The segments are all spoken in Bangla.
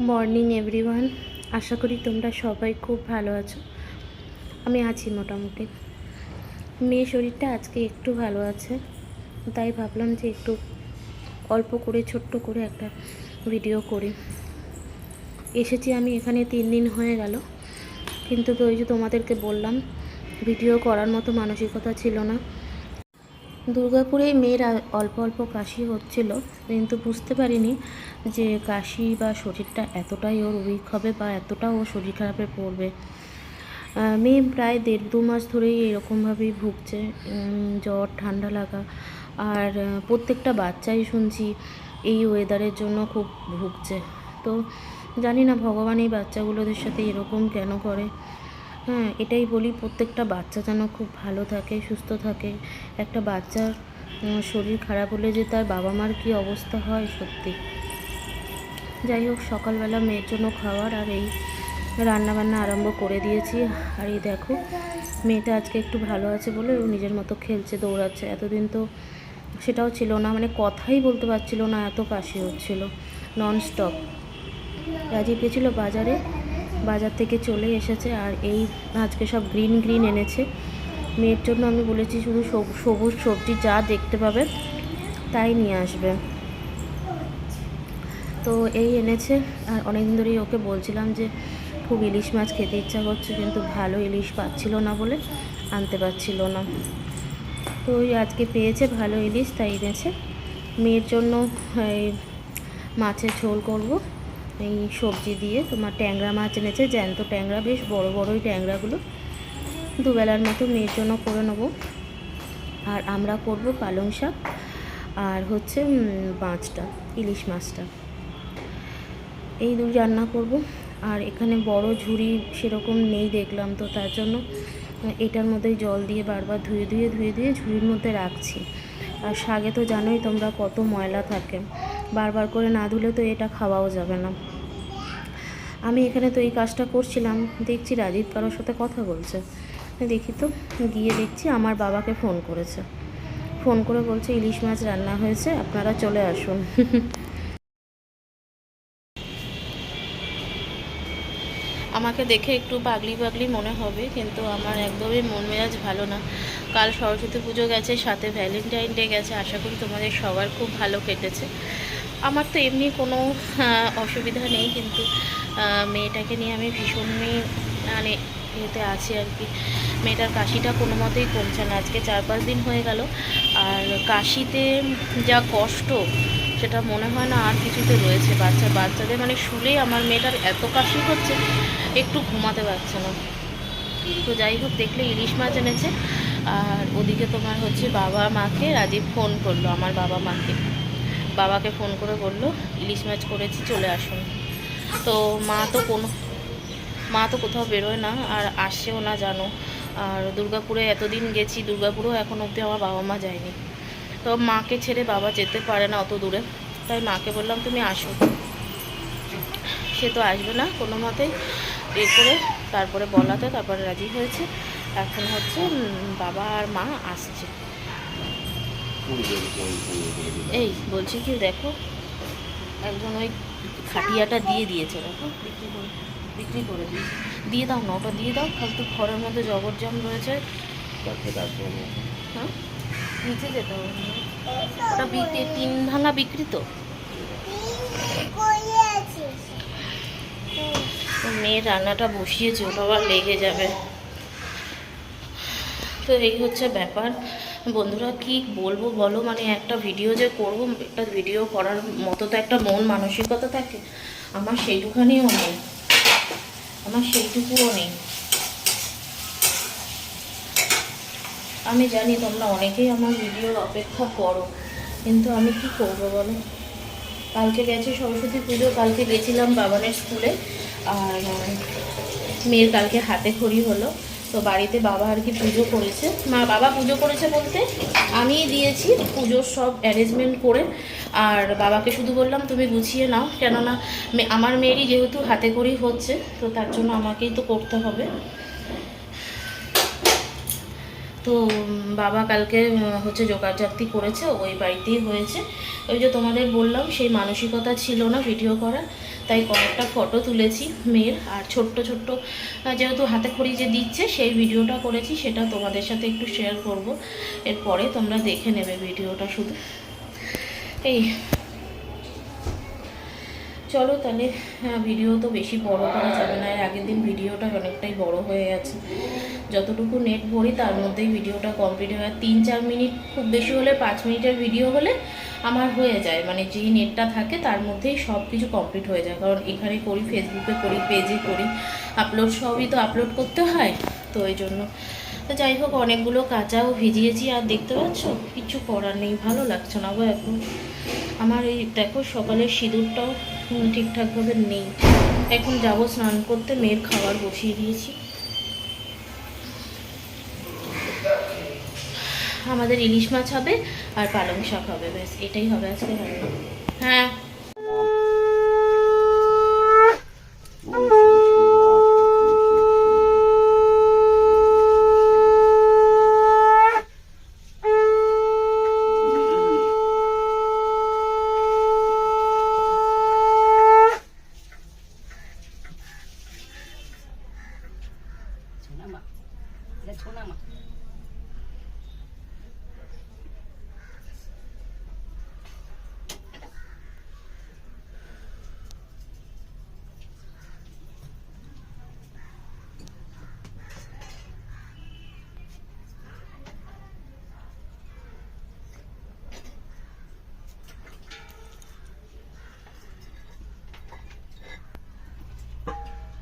Morning, everyone. আশা করি তোমরা সবাই খুব ভালো আছো। আমি আছি মোটামুটি। মেয়ে শরীরটা আজকে একটু ভালো আছে, তাই ভাবলাম যে একটু অল্প করে, ছোট্ট করে একটা ভিডিও করি। এসেছি আমি, এখানে তিন দিন হয়ে গেল। কিন্তু তো ওই যে তোমাদেরকে বললাম ভিডিও করার মতো মানসিকতা ছিল না। দুর্গাপুরে মেয়ের অল্প অল্প কাশি হচ্ছিল, কিন্তু বুঝতে পারিনি যে কাশি বা শরীরটা এতটাই ওর উইক হবে বা এতটা ও শরীর খারাপে পড়বে। মেয়ে প্রায় দেড় দু মাস ধরেই এরকমভাবেই ভুগছে জ্বর, ঠান্ডা লাগা। আর প্রত্যেকটা বাচ্চাই শুনছি এই ওয়েদারের জন্য খুব ভুগছে। তো জানি না, ভগবান এই বাচ্চাগুলোদের সাথে এরকম কেন করে? হ্যাঁ এটাই বলি, প্রত্যেকটা বাচ্চা যেন খুব ভালো থাকে, সুস্থ থাকে। একটা বাচ্চার শরীর খারাপ হলে যে তার বাবা মার কী অবস্থা হয় সত্যি। যাই হোক, সকালবেলা মেয়ের জন্য খাওয়ার আর এই রান্না বান্না আরম্ভ করে দিয়েছি। আর এই দেখো, মেয়েটা আজকে একটু ভালো আছে বলে ও নিজের মতো খেলছে, দৌড়াচ্ছে। এতদিন তো সেটাও ছিল না মানে কথাই বলতে পারছিল না, এত কাশি হচ্ছিল নন স্টপ রাজীব গেছিল বাজারে বাজার থেকে চলে এসেছে আর এই আজকে সব গ্রিন গ্রিন এনেছে। মেয়ের জন্য আমি বলেছি শুধু সবু- সবুজ সবজি যা দেখতে পাবে তাই নিয়ে আসবে। তো এই এনেছে আর অনেকদিন ধরেই ওকে বলছিলাম যে খুব ইলিশ মাছ খেতে ইচ্ছা করছে কিন্তু ভালো ইলিশ পাচ্ছিল না বলে আনতে পারছিল না। তো ওই আজকে পেয়েছে ভালো ইলিশ তাই এনেছে। মেয়ের জন্য মাছের ঝোল করব। এই সবজি দিয়ে তোমার ট্যাংরা মাছ এনেছে, জ্যান্ত ট্যাংরা, বেশ বড় বড়ই ট্যাংরাগুলো। দুবেলার মতো মেয়ের জন্য করে নেব। আর আমরা করব পালং শাক আর হচ্ছে মাছটা, ইলিশ মাছটা। এই দুই রান্না করব। আর এখানে বড় ঝুড়ি সেরকম নেই দেখলাম তো, তার জন্য এটার মধ্যেই জল দিয়ে বারবার ধুয়ে ধুয়ে ধুয়ে ধুয়ে ঝুড়ির মধ্যে রাখছি। আর শাকে তো জানোই তোমরা কত ময়লা থাকে। বারবার করে না ধুলে তো এটা খাওয়াও যাবে না। আমি এখানে তো এই কাজটা করছিলাম, দেখছি রাজীব কারোর সাথে কথা বলছে। দেখি তো, গিয়ে দেখছি আমার বাবাকে ফোন করেছে। ফোন করে বলছে, ইলিশ মাছ রান্না হয়েছে, আপনারা চলে আসুন। আমাকে দেখে একটু পাগলি পাগলি মনে হবে, কিন্তু আমার একদমই মন মেজাজ ভালো না। কাল সরস্বতী পুজো গেছে, সাথে ভ্যালেন্টাইন ডে গেছে, আশা করি তোমাদের সবার খুব ভালো কেটেছে। আমার তো এমনি কোনো অসুবিধা নেই কিন্তু মেয়েটাকে নিয়ে আমি ভীষণই মানে ইয়েতে আছি আর কি। মেয়েটার কাশিটা কোনো মতেই কমছে না। আজকে চার পাঁচ দিন হয়ে গেল। আর কাশিতে যা কষ্ট, সেটা মনে হয় না আর কিছুতে রয়েছে। বাচ্চা, বাচ্চাদের মানে শুলেই আমার মেয়েটার এত কাশি হচ্ছে, একটু ঘুমাতে পারছে না। তো যাই হোক, দেখলে ইলিশ মাছ এনেছে। আর ওদিকে তোমার হচ্ছে বাবা মাকে রাজীব ফোন করল, আমার বাবা মাকে। বাবাকে ফোন করে বলল, ইলিশ মাছ করেছি, চলে আসুন। তো মা তো কোনো, মা তো কোথাও বেরোয় না, আর আসছেও না জানো। আর দুর্গাপুরে এতদিন গেছি, দুর্গাপুরেও এখন অবধি আমার বাবা মা যায়নি। তো মাকে ছেড়ে বাবা যেতে পারে না অত দূরে। তাই মাকে বললাম, তুমি আসো। সে তো আসবে না কোনো মতেই এ করে তারপরে বলাতে তারপরে রাজি হয়েছে। এখন হচ্ছে বাবা আর মা আসছে। এই বলছি কি দেখো একজন ওই খাটিয়াটা দিয়ে দিয়েছে দেখো বিক্রি করে বিক্রি করে দিয়েছে। দিয়ে দাও না ওটা দিয়ে দাও ফালতু ঘরের মধ্যে জবরজম রয়েছে। হ্যাঁ? নিচে যেতে হবে। ওটা বিক্রি তিন ভাঙা বিক্রি তো? মেয়ের রান্নাটা বসিয়েছে ওটা আবার লেগে যাবে। তো এই হচ্ছে ব্যাপার। বন্ধুরা, কি বলব বলো? মানে একটা ভিডিও যে করব, একটা ভিডিও করার মতো তো একটা মন মানসিকতা থাকে। আমার সেইটুখানিও নেই। আমার সেইটুকুও নেই। আমি জানি তোমরা অনেকেই আমার ভিডিওর অপেক্ষা করো, কিন্তু আমি কি করব বলো? কালকে গেছে সরস্বতী পুজো, কালকে গেছিলাম বাবানের স্কুলে, আর মেয়ের কালকে হাতে খড়ি হলো। তো বাড়িতে বাবা আর কি পুজো করেছে। মা বাবা পুজো করেছে বলতে আমি দিয়েছি পুজোর সব অ্যারেঞ্জমেন্ট করে। আর বাবাকে শুধু বললাম, তুমি গুছিয়ে নাও। কেননা আমার মেয়েরই যেহেতু হাতে করেই হচ্ছে, তো তার জন্য আমাকেই তো করতে হবে। তো বাবা কালকে হচ্ছে জোগাড়জাতি করেছে, ওই বাড়িতেই হয়েছে। ওই যে তোমাদের বললাম, সেই মানসিকতা ছিল না ভিডিও করার, তাই কয়েকটা ফটো তুলেছি মেয়ের। আর ছোট্ট ছোট্ট যেহেতু হাতে খড়ি যে দিচ্ছে, সেই ভিডিওটা করেছি, সেটা তোমাদের সাথে একটু শেয়ার করব। এরপরে তোমরা দেখে নেবে ভিডিওটা শুধু। এই চলো তাহলে ভিডিও তো বেশি বড় করা যাবে না। আগের দিন ভিডিওটা অনেকটাই বড় হয়ে গেছে। যতটুকু নেট ভরি, তার মধ্যেই ভিডিওটা কমপ্লিট হয়। তিন, চার মিনিট খুব বেশি হলে পাঁচ মিনিটের ভিডিও হলে আমার হয়ে যায়। মানে যেই নেটটা থাকে, তার মধ্যেই সব কিছু কমপ্লিট হয়ে যায়। কারণ এখানে করি ফেসবুকে করি পেজে করি। আপলোড সবই তো আপলোড করতে হয়। তো এই জন্য। তো যাই হোক, অনেকগুলো কাঁচাও ভিজিয়েছি। আর দেখতে পাচ্ছ? কিছু করার নেই। ভালো লাগছে না গো এখন। আমার এই, দেখো, সকালের সিঁদুরটাও ঠিকঠাকভাবে নেই। এখন যাব স্নান করতে, মেয়ের খাবার বসিয়ে দিয়েছি। আমাদের ইলিশ মাছ হবে আর পালং শাক হবে, ব্যাস, এটাই হবে আজকে। হ্যাঁ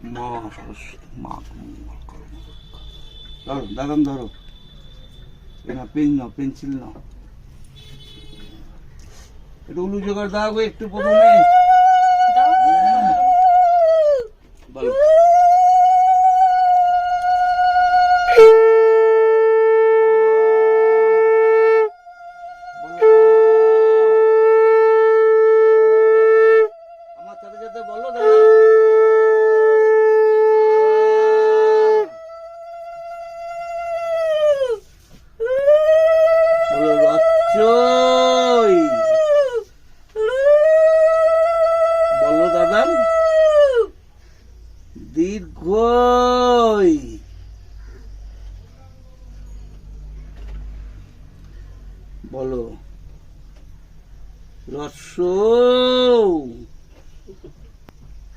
মা, সরস্বতী মা মঙ্গল করো ধরো, দাদান ধরো। না পেন নাও, পেন্সিল নাও। একটু উলু জোগাড় দাও একটু প্রথমে। বলো। রস্য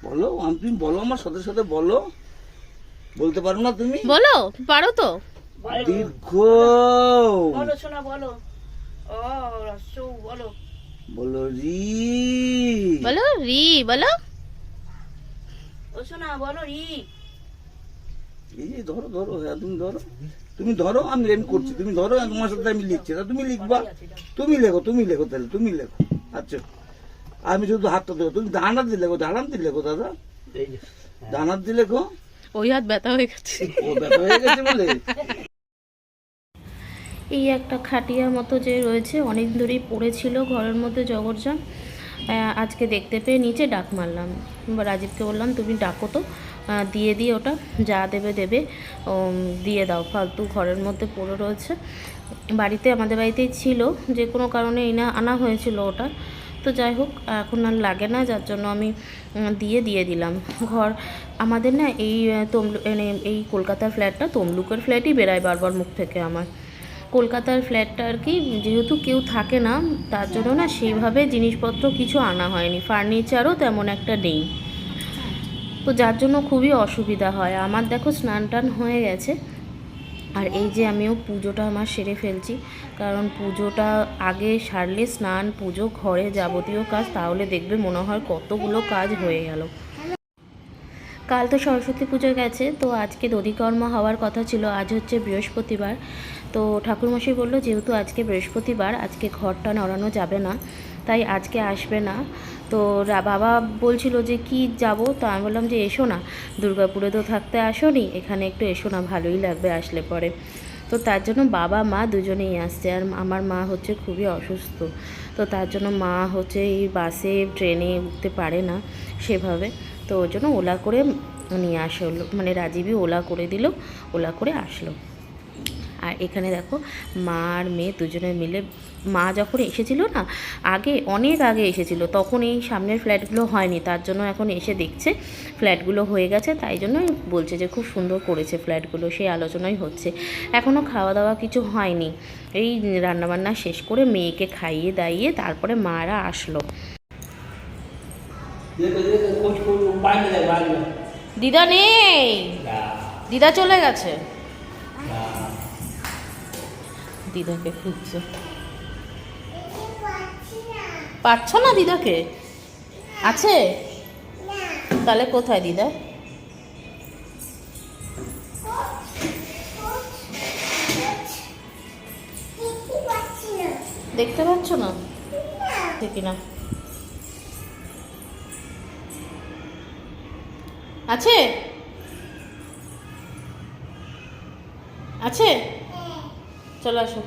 বলো আম- তুমি বলো আমার সাথে সাথে বলো। বলতে পারো না তুমি? বলো পারো তো। দীর্ঘ। বলো শোনা বলো। ও রসু বলো। বলো রি। বলো রি বলো। ও শোনা বলো রি। এই যে ধরো ধরো হ্যাঁ তুমি ধরো। তুমি ধরো আমি রেন করছি। তুমি ধরো তোমার সাথে আমি লিখছি। তা তুমি লিখবা। তুমি লেখো তুমি লেখো তাহলে তুমি লেখো। আচ্ছা। আমি শুধু হাতটা দেবো তুমি দিয়ে লেখো দাদা। দিয়ে লেখো। ওই হাত ব্যথা হয়ে গেছে। ও ব্যথা হয়ে গেছে বলে? এই একটা খাটিয়ার মতো যে রয়েছে অনেক দূরেই পড়েছিল ঘরের মধ্যে জগরজং আহ, আজকে দেখতে পেয়ে নিচে ডাক মারলাম। রাজীবকে বললাম তুমি ডাকো তো। দিয়ে দিয়ে ওটা যা দেবে দেবে দিয়ে দাও। ফালতু ঘরের মধ্যে পড়ে রয়েছে। বাড়িতে, আমাদের বাড়িতেই ছিল, যে কোনো কারণে এনে আনা হয়েছিল ওটা। তো যাই হোক, এখন আর লাগে না, যার জন্য আমি দিয়ে দিয়ে দিলাম। ঘর, আমাদের না এই তমলু মানে এই কলকাতার ফ্ল্যাটটা তমলুকের ফ্ল্যাটই বেরায় বারবার মুখ থেকে আমার। কলকাতার ফ্ল্যাটটা আর কি, যেহেতু কেউ থাকে না, তার জন্য না সেইভাবে জিনিসপত্র কিছু আনা হয়নি। ফার্নিচারও তেমন একটা নেই। তো যার জন্য খুবই অসুবিধা হয়। আমার দেখো স্নান টান হয়ে গেছে। আর এই যে আমিও পুজোটা আমার সেরে ফেলছি। কারণ পুজোটা আগে সারলে স্নান, পুজো, ঘরে যাবতীয় কাজ, তাহলে দেখবে মনে হয় কতগুলো কাজ হয়ে গেল। কাল তো সরস্বতী পুজো গেছে, তো আজকে দধিকর্ম হওয়ার কথা ছিল, আজ হচ্ছে বৃহস্পতিবার। তো ঠাকুরমশাই বলল, যেহেতু আজকে বৃহস্পতিবার, আজকে ঘরটা নড়ানো যাবে না, তাই আজকে আসবে না। তো বাবা বলছিল যে, কি যাব? তো আমি বললাম যে, এসো না, দুর্গাপুরে তো থাকতে আসোনি, এখানে একটু এসো না, ভালোই লাগবে আসলে পরে। তো তার জন্য বাবা, মা দুজনেই আসছে, আর আমার মা হচ্ছে খুবই অসুস্থ। তো তার জন্য মা হচ্ছে এই বাসে, ট্রেনে উঠতে পারে না সেভাবে। তো ওর জন্য ওলা করে নিয়ে আসলো মানে রাজীবই ওলা করে দিল, ওলা করে আসলো। আর এখানে দেখো, মা আর মেয়ে দুজনে মিলে মা যখন এসেছিল না আগে অনেক আগে এসেছিল তখন এই সামনের ফ্ল্যাটগুলো হয়নি তার জন্য এখন এসে দেখছে ফ্ল্যাটগুলো হয়ে গেছে তাই জন্যই বলছে যে খুব সুন্দর করেছে ফ্ল্যাটগুলো সেই আলোচনাই হচ্ছে। এখনও খাওয়া দাওয়া কিছু হয়নি। এই রান্নাবান্না শেষ করে মেয়েকে খাইয়ে দাইয়ে তারপরে মারা আসলো। দিদা নেই! দিদা চলে গেছে। দিদাকে খুঁজছে। পাচ্ছ না দিদাকে? আছে? তাহলে কোথায় দিদা? দেখতে পাচ্ছ না? দেখি না। আছে? আছে? চলো আসো।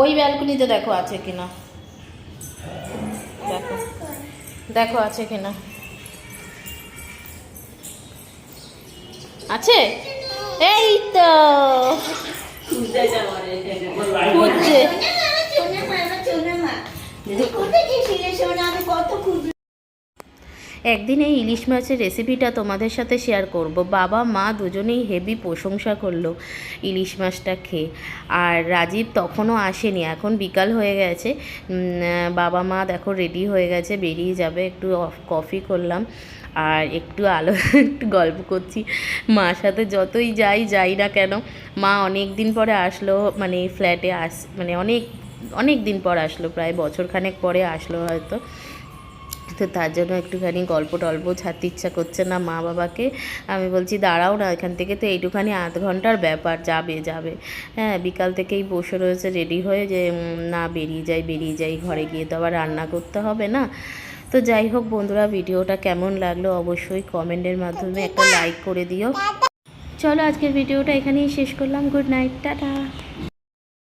ওই ব্যালকনিতে দেখো আছে কিনা। দেখো আছে কিনা? আছে? এই তো। খুঁজছে। একদিন এই ইলিশ মাছের রেসিপিটা তোমাদের সাথে শেয়ার করব। বাবা, মা দুজনেই হেভি প্রশংসা করল ইলিশ মাছটা খেয়ে। আর রাজীব তখনও আসেনি, এখন বিকাল হয়ে গেছে। বাবা, মা দেখো রেডি হয়ে গেছে, বেরিয়ে যাবে, একটু কফি করলাম। আর একটু আলো, একটু গল্প করছি। মার সাথে যতই যাই যাই না কেন, মা অনেক দিন পরে আসলো মানে ফ্ল্যাটে আস মানে অনেক অনেক দিন পর আসলো, প্রায় বছরখানেক পরে আসলো হয়তো। তো তার জন্য একটুখানি গল্প টল্প ছাড়তে ইচ্ছা করছে না মা বাবাকে। আমি বলছি, দাঁড়াও না, এখান থেকে তো এইটুখানি আধ ঘণ্টার ব্যাপার, যাবে যাবে। হ্যাঁ বিকাল থেকেই বসে রয়েছে রেডি হয়ে যে না, বেরিয়ে যাই বেরিয়ে যাই, ঘরে গিয়ে তো আবার রান্না করতে হবে না। তো যাই হোক বন্ধুরা, ভিডিওটা কেমন লাগল অবশ্যই কমেন্টের মাধ্যমে একটা লাইক করে দিও। চলো আজকের ভিডিওটা এখানেই শেষ করলাম। Good night tata.